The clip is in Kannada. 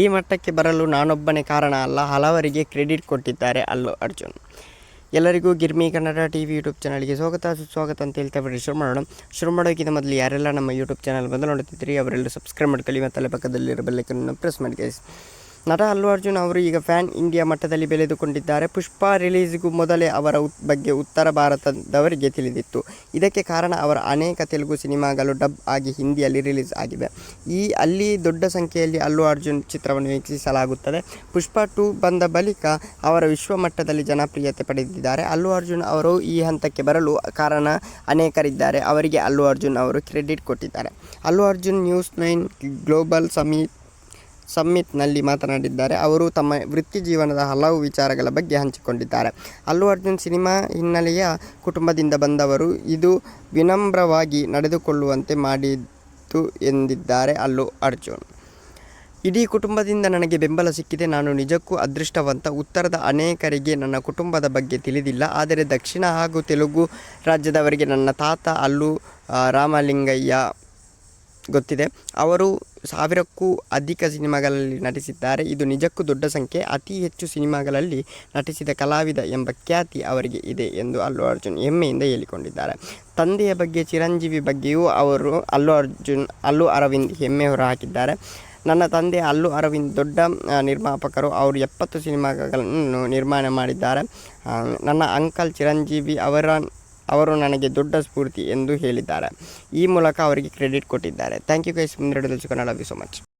ಈ ಮಟ್ಟಕ್ಕೆ ಬರಲು ನಾನೊಬ್ಬನೇ ಕಾರಣ ಅಲ್ಲ, ಹಲವರಿಗೆ ಕ್ರೆಡಿಟ್ ಕೊಟ್ಟಿದ್ದಾರೆ ಅಲ್ಲು ಅರ್ಜುನ್. ಎಲ್ಲರಿಗೂ ಗಿರ್ಮಿ ಕನ್ನಡ ಟಿ ವಿ ಯೂಟ್ಯೂಬ್ ಚಾನಲ್ಗೆ ಸ್ವಾಗತ, ಸುಸ್ವಾಗತ ಅಂತ ಹೇಳ್ತಾ ಬಿಡಿ ಶುರು ಮಾಡೋಣ. ಶುರು ಮಾಡೋಕ್ಕಿಂತ ಮೊದಲು ಯಾರೆಲ್ಲ ನಮ್ಮ ಯೂಟ್ಯೂಬ್ ಚಾನಲ್ ಬಂದು ನೋಡುತ್ತಿದ್ದೀರಿ ಅವರೆಲ್ಲರೂ ಸಬ್ಸ್ಕ್ರೈಬ್ ಮಾಡ್ಕೊಳ್ಳಿ ಮತ್ತು ಅಲ್ಲೇ ಪಕ್ಕದಲ್ಲಿರೋ ಬೆಲ್ಲೈಕನ್ನು ಪ್ರೆಸ್ ಮಾಡಿ. ನಟ ಅಲ್ಲು ಅರ್ಜುನ್ ಅವರು ಈಗ ಫ್ಯಾನ್ ಇಂಡಿಯಾ ಮಟ್ಟದಲ್ಲಿ ಬೆಳೆದುಕೊಂಡಿದ್ದಾರೆ. ಪುಷ್ಪ ರಿಲೀಸ್ಗೂ ಮೊದಲೇ ಅವರ ಬಗ್ಗೆ ಉತ್ತರ ಭಾರತದವರಿಗೆ ತಿಳಿದಿತ್ತು. ಇದಕ್ಕೆ ಕಾರಣ ಅವರ ಅನೇಕ ತೆಲುಗು ಸಿನಿಮಾಗಳು ಡಬ್ ಆಗಿ ಹಿಂದಿಯಲ್ಲಿ ರಿಲೀಸ್ ಆಗಿವೆ. ಈ, ಅಲ್ಲಿ ದೊಡ್ಡ ಸಂಖ್ಯೆಯಲ್ಲಿ ಅಲ್ಲು ಅರ್ಜುನ್ ಚಿತ್ರವನ್ನು ವೀಕ್ಷಿಸಲಾಗುತ್ತದೆ. ಪುಷ್ಪ ಟು ಬಂದ ಬಳಿಕ ಅವರ ವಿಶ್ವ ಮಟ್ಟದಲ್ಲಿ ಜನಪ್ರಿಯತೆ ಪಡೆದಿದ್ದಾರೆ. ಅಲ್ಲು ಅರ್ಜುನ್ ಅವರು ಈ ಹಂತಕ್ಕೆ ಬರಲು ಕಾರಣ ಅನೇಕರಿದ್ದಾರೆ. ಅವರಿಗೆ ಅಲ್ಲು ಅರ್ಜುನ್ ಅವರು ಕ್ರೆಡಿಟ್ ಕೊಟ್ಟಿದ್ದಾರೆ. Allu Arjun news nine global summit ಸಮ್ಮಿಟ್ನಲ್ಲಿ ಮಾತನಾಡಿದ್ದಾರೆ. ಅವರು ತಮ್ಮ ವೃತ್ತಿ ಜೀವನದ ಹಲವು ವಿಚಾರಗಳ ಬಗ್ಗೆ ಹಂಚಿಕೊಂಡಿದ್ದಾರೆ. ಅಲ್ಲು ಅರ್ಜುನ್, ಸಿನಿಮಾ ಹಿನ್ನೆಲೆಯ ಕುಟುಂಬದಿಂದ ಬಂದವರು ಇದು ವಿನಮ್ರವಾಗಿ ನಡೆದುಕೊಳ್ಳುವಂತೆ ಮಾಡಿದ್ದು ಎಂದಿದ್ದಾರೆ ಅಲ್ಲು ಅರ್ಜುನ್. ಇಡೀ ಕುಟುಂಬದಿಂದ ನನಗೆ ಬೆಂಬಲ ಸಿಕ್ಕಿದೆ. ನಾನು ನಿಜಕ್ಕೂ ಅದೃಷ್ಟವಂತ. ಉತ್ತರದ ಅನೇಕರಿಗೆ ನನ್ನ ಕುಟುಂಬದ ಬಗ್ಗೆ ತಿಳಿದಿಲ್ಲ. ಆದರೆ ದಕ್ಷಿಣ ಹಾಗೂ ತೆಲುಗು ರಾಜ್ಯದವರಿಗೆ ನನ್ನ ತಾತ ಅಲ್ಲು ರಾಮಲಿಂಗಯ್ಯ ಗೊತ್ತಿದೆ. ಅವರು ಸಾವಿರಕ್ಕೂ ಅಧಿಕ ಸಿನಿಮಾಗಳಲ್ಲಿ ನಟಿಸಿದ್ದಾರೆ. ಇದು ನಿಜಕ್ಕೂ ದೊಡ್ಡ ಸಂಖ್ಯೆ. ಅತಿ ಹೆಚ್ಚು ಸಿನಿಮಾಗಳಲ್ಲಿ ನಟಿಸಿದ ಕಲಾವಿದ ಎಂಬ ಖ್ಯಾತಿ ಅವರಿಗೆ ಇದೆ ಎಂದು ಅಲ್ಲು ಅರ್ಜುನ್ ಹೆಮ್ಮೆಯಿಂದ ಹೇಳಿಕೊಂಡಿದ್ದಾರೆ. ತಂದೆಯ ಬಗ್ಗೆ ಚಿರಂಜೀವಿ ಬಗ್ಗೆಯೂ ಅವರು ಅಲ್ಲು ಅರ್ಜುನ್, ಅಲ್ಲು ಅರವಿಂದ್ ಹೆಮ್ಮೆ ಹೊರಹಾಕಿದ್ದಾರೆ. ನನ್ನ ತಂದೆ ಅಲ್ಲು ಅರವಿಂದ್ ದೊಡ್ಡ ನಿರ್ಮಾಪಕರು. ಅವರು ಎಪ್ಪತ್ತು ಸಿನಿಮಾಗಳನ್ನು ನಿರ್ಮಾಣ ಮಾಡಿದ್ದಾರೆ. ನನ್ನ ಅಂಕಲ್ ಚಿರಂಜೀವಿ ಅವರ ಅವರು ನನಗೆ ದೊಡ್ಡ ಸ್ಫೂರ್ತಿ ಎಂದು ಹೇಳಿದ್ದಾರೆ. ಈ ಮೂಲಕ ಅವರಿಗೆ ಕ್ರೆಡಿಟ್ ಕೊಟ್ಟಿದ್ದಾರೆ. ಥ್ಯಾಂಕ್ ಯು ಗೈಸ್ ಮುಂದೆ Kannada love you so much